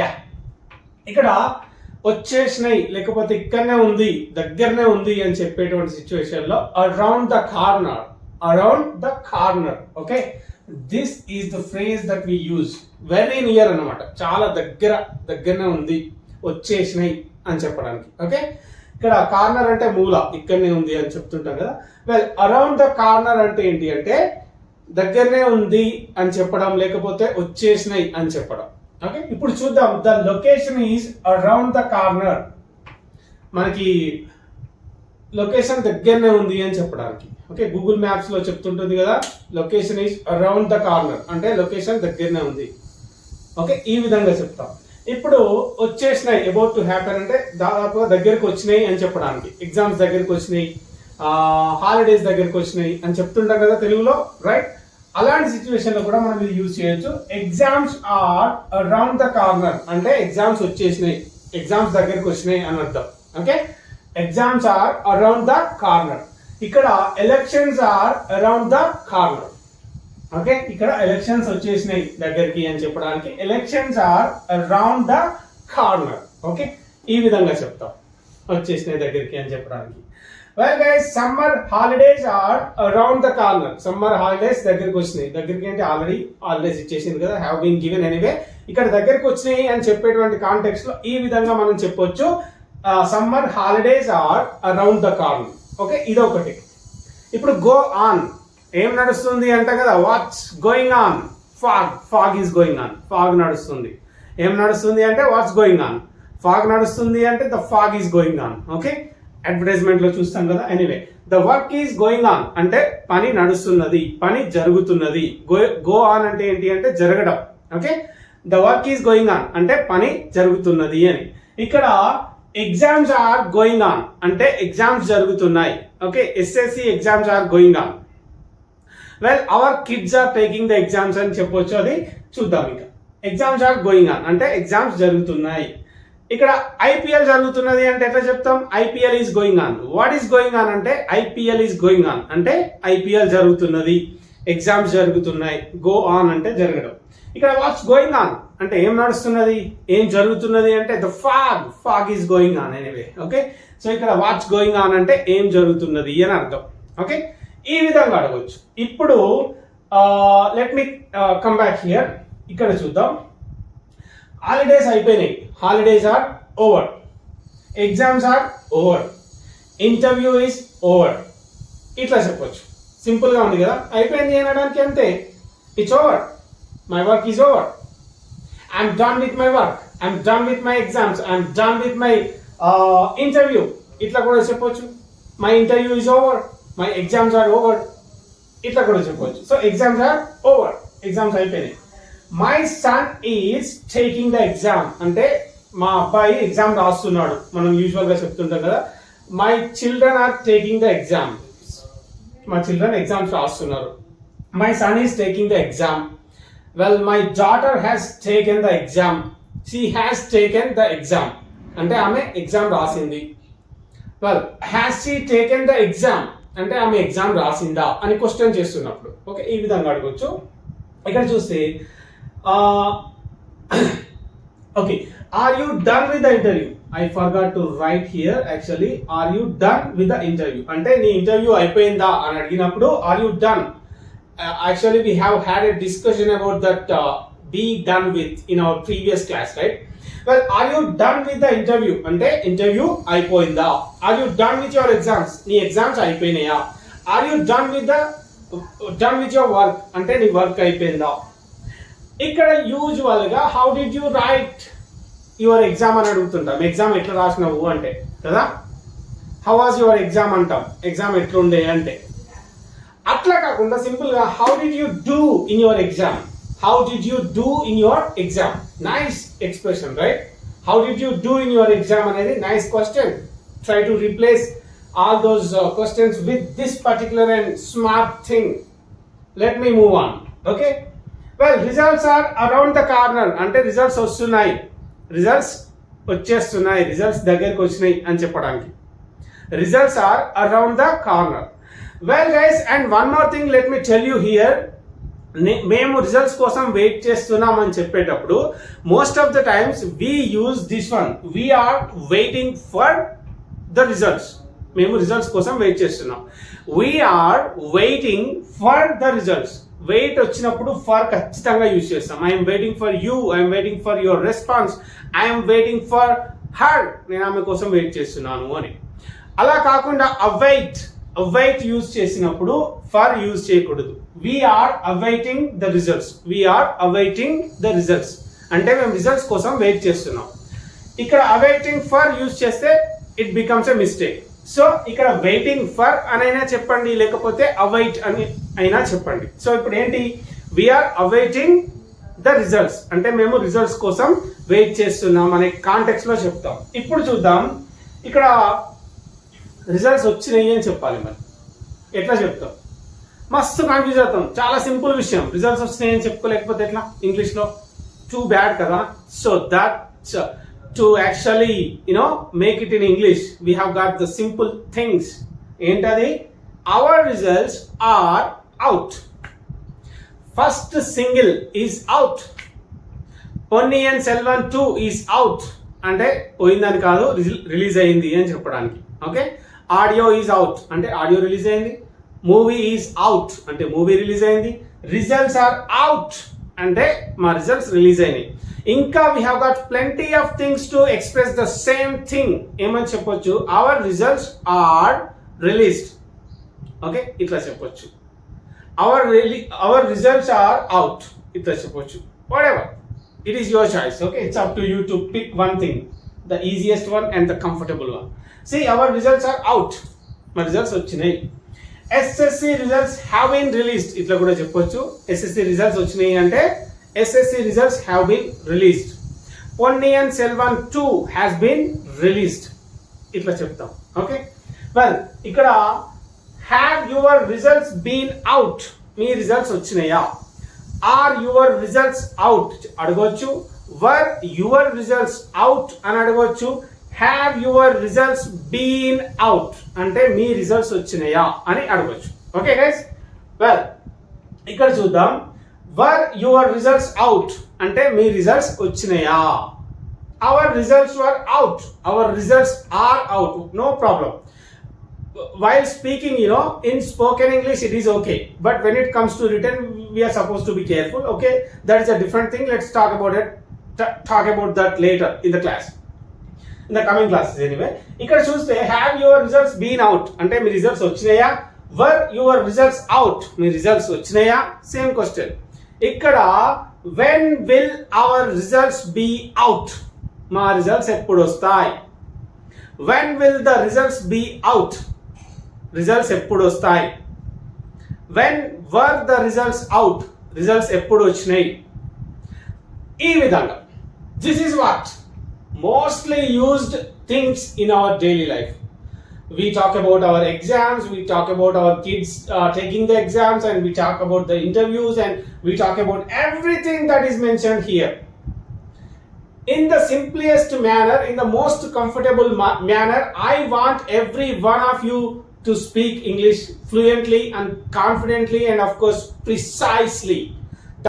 Yeah ఇక్కడ వచ్చేసినాయి లేకపోతే ఇక్కడనే ఉంది దగ్గరనే ఉంది అని చెప్పేటువంటి సిచ్యువేషన్లో around the corner around the corner okay this is the phrase that we use very near అన్నమాట. చాలా దగ్గర దగ్గరనే ఉంది వచ్చేసినాయి అని చెప్పడానికి ఓకే ఇక్కడ కార్నర్ అంటే మూల ఇక్కడనే ఉంది అని చెప్తుంటాం కదా. వెల్ అరౌండ్ ద కార్నర్ అంటే ఏంటి అంటే దగ్గరనే ఉంది అని చెప్పడం లేకపోతే వచ్చేసినాయి అని చెప్పడం. ఓకే ఇప్పుడు చూద్దాం. The location is around the corner మనకి లొకేషన్ దగ్గరనే ఉంది అని చెప్పడానికి. ఓకే గూగుల్ మ్యాప్స్లో చెప్తుంటుంది కదా location is around the corner అంటే లొకేషన్ దగ్గరనే ఉంది. ఓకే ఈ విధంగా చెప్తాం. ఇప్పుడు వచ్చేసినాయి. అబౌట్ టు హ్యాపెన్ అంటే దాదాపుగా దగ్గరికి వచ్చినాయి అని చెప్పడానికి. ఎగ్జామ్స్ దగ్గరికి వచ్చినాయి. హాలిడేస్ దగ్గరికి వచ్చినాయి అని చెప్తుంటాం కదా తెలుగులో రైట్ అలాంటి సిచ్యువేషన్లో కూడా మనం ఇది యూజ్ చేయొచ్చు. Exams are around the corner అంటే ఎగ్జామ్స్ వచ్చేసినాయి. ఎగ్జామ్స్ దగ్గరికి వచ్చినాయి అని అర్థం. Okay exams are around the corner ఇక్కడ elections are around the corner okay ఇక్కడ ఎలక్షన్స్ వచ్చేసినాయి దగ్గరికి అని చెప్పడానికి. Elections are around the corner okay ఈ విధంగా చెప్తాం. వచ్చేసినాయి దగ్గరికి అని చెప్పడానికి. Well guys summer holidays are around the corner summer holidays దగ్గరికి వచ్చినాయి. దగ్గరికి అంటే ఆల్రెడీ హాలిడేస్ ఇచ్చేసింది కదా హ్యావ్ బీన్ గివెన్ ఎనీవే ఇక్కడ దగ్గరికి వచ్చినాయి అని చెప్పేటువంటి కాంటెక్స్ట్లో ఈ విధంగా మనం చెప్పొచ్చు. Summer holidays are around the corner okay ఇదొకటి. ఇప్పుడు గో ఆన్ ఏం నడుస్తుంది అంట కదా what's going on fog fog is going on fog నడుస్తుంది. ఏం నడుస్తుంది అంటే వాట్స్ గోయింగ్ ఆన్ ఫాగ్ నడుస్తుంది అంటే the fog is going on okay అడ్వర్టైజ్మెంట్లో చూస్తాం కదా. Anyway the work is going on అంటే పని నడుస్తున్నది పని జరుగుతున్నది. గో గో ఆన్ అంటే ఏంటి అంటే జరగడం. Okay the work is going on అంటే పని జరుగుతున్నది అని. ఇక్కడ ఎగ్జామ్స్ ఆర్ గోయింగ్ ఆన్ అంటే ఎగ్జామ్స్ జరుగుతున్నాయి. Okay SSC exams are going on well our kids are taking the exams అని చెప్పొచ్చు. అది చూద్దాం ఇక. ఎగ్జామ్స్ ఆర్ గోయింగ్ ఆన్ అంటే ఎగ్జామ్స్ జరుగుతున్నాయి. ఇక్కడ ఐపీఎల్ జరుగుతున్నది అంటే ఎట్లా చెప్తాం? IPL is going on what is going on అంటే ఐపీఎల్ ఈస్ గోయింగ్ ఆన్ అంటే ఐపీఎల్ జరుగుతున్నది. ఎగ్జామ్స్ జరుగుతున్నాయి. గో ఆన్ అంటే జరగడం. ఇక్కడ వాట్స్ గోయింగ్ ఆన్ అంటే ఏం నడుస్తున్నది? ఏం జరుగుతున్నది అంటే the fog fog is going on anyway okay so ఇక్కడ వాట్స్ గోయింగ్ ఆన్ అంటే ఏం జరుగుతున్నది అని అర్థం. ఓకే ఈ విధంగా అడగవచ్చు ఇప్పుడు let me come back here ఇక్కడ చూద్దాం. హాలిడేస్ అయిపోయినాయి. Holidays are over exams are over interview is over ఇట్లా చెప్పొచ్చు. సింపుల్గా ఉంది కదా? అయిపోయింది అనడానికి అంతే. It's over my work is over I'm done with my work I'm done with my exams I'm done with my interview ఇట్లా కూడా చెప్పొచ్చు. My interview is over my exams are over ఇట్లా కూడా చెప్పొచ్చు. So exams are over exams అయిపోయినాయి. My son is taking the exam అంటే మా అబ్బాయి ఎగ్జామ్ రాస్తున్నాడు. మనం యూజువల్గా చెప్తుంటాం కదా. My children are taking the exam మా చిల్డ్రన్ ఎగ్జామ్స్ రాస్తున్నారు. My son is taking the exam well my daughter has taken the exam she has taken the exam అంటే ఆమె ఎగ్జామ్ రాసింది. Well has she taken the exam అంటే ఆమె exam రాసిందా? అని question చేస్తున్నప్పుడు. Okay ఈ విధంగా అడగొచ్చు. ఇక్కడ చూస్తే okay are you done with the interview I forgot to write here actually are you done with the interview అంటే నీ ఇంటర్వ్యూ అయిపోయిందా అని అడిగినప్పుడు are you done actually we have had a discussion about that be done with in our previous class right well are you done with the interview అంటే interview అయిపోయిందా? Are you done with your exams నీ exams అయిపోయినాయా? Are you done with the done with your work అంటే నీ work అయిపోయిందా? ఇక్కడ యూజువల్గా how did you write your exam అని అడుగుతుంటాం. ఎగ్జామ్ ఎట్లా రాసినావు అంటే కదా? హౌ వాజ్ యువర్ ఎగ్జామ్ అంటాం. ఎగ్జామ్ ఎట్లుండే అంటే. అట్లా కాకుండా సింపుల్గా how did you do in your exam how did you do in your exam nice expression right how did you do in your exam అనేది nice question try to replace all those questions with this particular and smart thing let me move on okay well results are around the corner అంటే results వస్తున్నాయి. Results వచ్చేస్తున్నాయి. Results దగ్గరికి వచ్చినాయి అని చెప్పడానికి. Results are around the corner well guys and one more thing let me tell you here నే- మేము results కోసం వెయిట్ చేస్తున్నాం అని చెప్పేటప్పుడు most of the times we use this one we are waiting for the results మేము results కోసం wait చేస్తున్నాం. We are waiting for the results wait వచ్చినప్పుడు ఫర్ ఖచ్చితంగా యూజ్ చేస్తాం. I'm waiting for you I'm waiting for your response I'm waiting for her నేను ఆమె కోసం wait చేస్తున్నాను అని. అలా కాకుండా అవైట్ అవైట్ యూజ్ చేసినప్పుడు ఫర్ యూజ్ చేయకూడదు. We are awaiting the results we are awaiting the results అంటే మేము రిజల్ట్స్ కోసం వెయిట్ చేస్తున్నాం. ఇక్కడ అవైటింగ్ ఫర్ యూజ్ చేస్తే it becomes a mistake so ఇక్కడ వెయిటింగ్ ఫర్ అనైనా చెప్పండి లేకపోతే అవైట్ అని అయినా చెప్పండి. సో ఇప్పుడు ఏంటి? వీఆర్ అవైటింగ్ ద రిజల్ట్స్ అంటే మేము రిజల్ట్స్ కోసం వెయిట్ చేస్తున్నాం అనే కాంటెక్స్లో చెప్తాం. ఇప్పుడు చూద్దాం. ఇక్కడ రిజల్ట్స్ వచ్చినాయి అని చెప్పాలి మరి. ఎట్లా చెప్తాం? మస్తు కన్ఫ్యూజ్ అవుతాం. చాలా సింపుల్ విషయం. రిజల్ట్స్ వచ్చినాయి అని చెప్పుకోలేకపోతే ఎట్లా? ఇంగ్లీష్లో టూ బ్యాడ్ కదా. So that to actually you know make it in English we have got the simple things ఏంటది? Our results are out first single is out Ponniyin Selvan two is out అంటే పోయిందని కాదు release అయింది అని చెప్పడానికి. Okay audio is out అంటే audio release అయింది. Movie is out అంటే మూవీ రిలీజ్ అయింది. రిజల్ట్స్ ఆర్ అవుట్ అంటే మా రిజల్ట్స్ రిలీజ్ అయినాయి. ఇంకా we have got plenty of things to express the same thing ఏమని చెప్పొచ్చు? Our results are released okay ఇట్లా చెప్పొచ్చు. Our really our results are out ఇట్లా చెప్పొచ్చు. Whatever it is your choice okay it's up to you to pick one thing the easiest one and the comfortable one see our results are out మా results వచ్చినాయి. SSC results have been released ఇట్లా కూడా చెప్పొచ్చు. SSC results వచ్చినాయి అంటే SSC results have been released Ponniyin Selvan two has been released ఇట్లా చెప్తాం. Okay well ఇక్కడ have your results been out me results వచ్చినాయా? ఆర్ యువర్ రిజల్ట్స్ అవుట్ అడగవచ్చు వర్ యువర్ రిజల్ట్స్ అవుట్ అని అడగవచ్చు have your results been out అంటే మీ results వచ్చినాయా అని అడగొచ్చు ఓకే గైస్ వెల్ ఇక్కడ చూద్దాం వర్ యువర్ రిజల్ట్స్ అవుట్ అంటే మీ రిజల్ట్స్ వచ్చినాయా our results were out our results are out no problem while speaking you know in spoken english it is okay but when it comes to written we are supposed to be careful okay that is a different thing let's talk about it t- talk about that later in the class In the coming classes anyway ఇక్కడ చూస్తే have your results been out అంటే మీ results వచ్చినాయా? Were your results out మీ results వచ్చినాయా? Same question ఇక్కడ when will our results be out మా results ఎప్పుడు వస్తాయి? When will the results be out results ఎప్పుడు వస్తాయి? When were the results out results ఎప్పుడు వచ్చినాయి? ఈ విధంగా. This is what mostly used things in our daily life. We talk about our exams, we talk about our kids uh, taking the exams, and we talk about the interviews, and we talk about everything that is mentioned here. In the simplest manner, in the most comfortable ma manner, I want every one of you to speak English fluently and confidently, and of course, precisely.